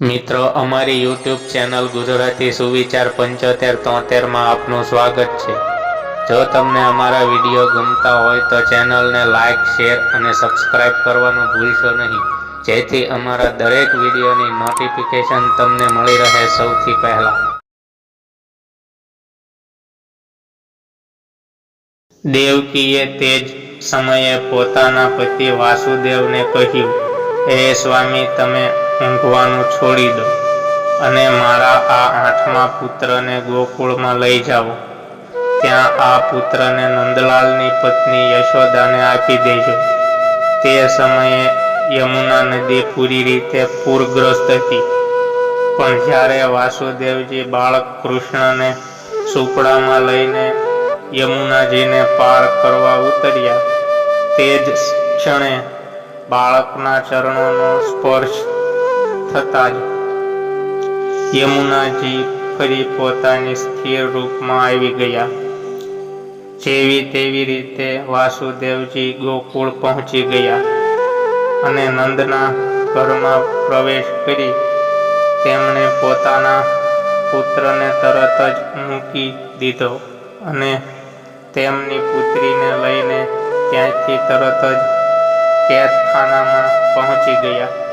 મિત્રો, અમારી YouTube channel Gujarati સુવિચાર પંચોતેર તોતેરમાં આપનું સ્વાગત છે. જો તમને અમારા વીડિયો ગમતા હોય તો ચેનલને લાઇક શેર અને સબસ્ક્રાઇબ કરવાનું ભૂલશો નહીં. જેથી અમારા દરેક વિડીયોની નોટિફિકેશન તમને મળી રહે સૌથી પહેલા. દેવકીએ તે જ સમયે પોતાના પતિ વાસુદેવને કહ્યું હે સ્વામી, તમે ઊંઘવાનું છોડી દો અને મારા આ આઠમા પુત્રને ગોકુળમાં લઈ જાઓ. ત્યાં આ પુત્રને નંદલાલની પત્ની યશોદાને આપી દેજો. તે સમયે યમુના નદી પૂરી રીતે પૂરગ્રસ્ત હતી. પણ જ્યારે વાસુદેવજી બાળક કૃષ્ણને સુપડામાં લઈને યમુનાજીને પાર કરવા ઉતર્યા, તે જ ક્ષણે બાળકના ચરણોનો સ્પર્શ થતાં જ યમુનાજી ફરી પોતાની સ્થિર રૂપમાં આવી ગયા. જેવી તેવી રીતે વાસુદેવજી ગોકુળ પહોંચી ગયા અને નંદના ઘરમાં પ્રવેશ કરી તેમણે પોતાના પુત્રને તરત જ મૂકી દીધો અને તેમની પુત્રીને લઈને ત્યાંથી તરત જ કેદખાનામાં પહોંચી ગયા.